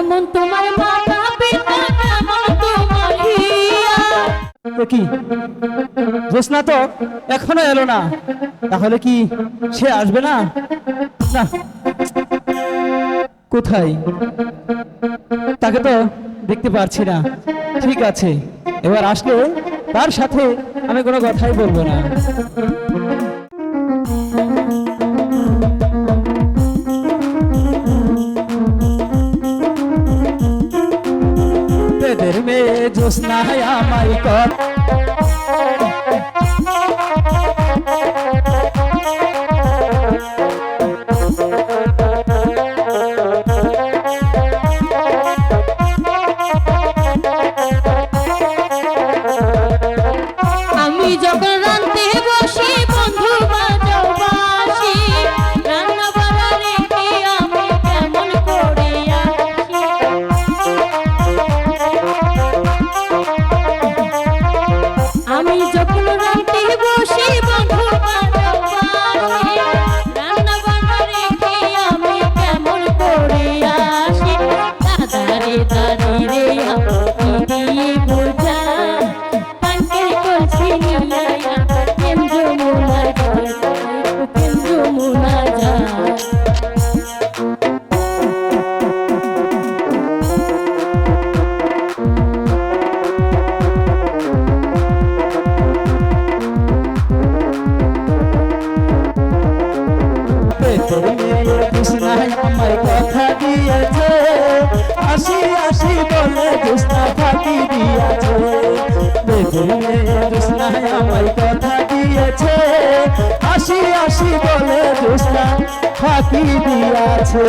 যেমন তোমার ভাটা পিতা তেমন তোমার কি? তো এখনও এলো না। তাহলে কি সে আসবে না? না। কোথায়? তাকে তো দেখতে পারছি না। ঠিক আছে। এবার আসলে তার সাথে আমি কোনো কথাই বলব না। বেদের মেয়ে জোসনায় আমায় কর আমি দিয়ে বোঝা কানকে করছি নিলাইয়া আসি আসি বলে জোসনা ফাঁকি দিয়েছে। বেদের মেয়ে আমার কথা দিয়েছে। আসি আসি বলে জোসনা ফাঁকি দিয়েছে।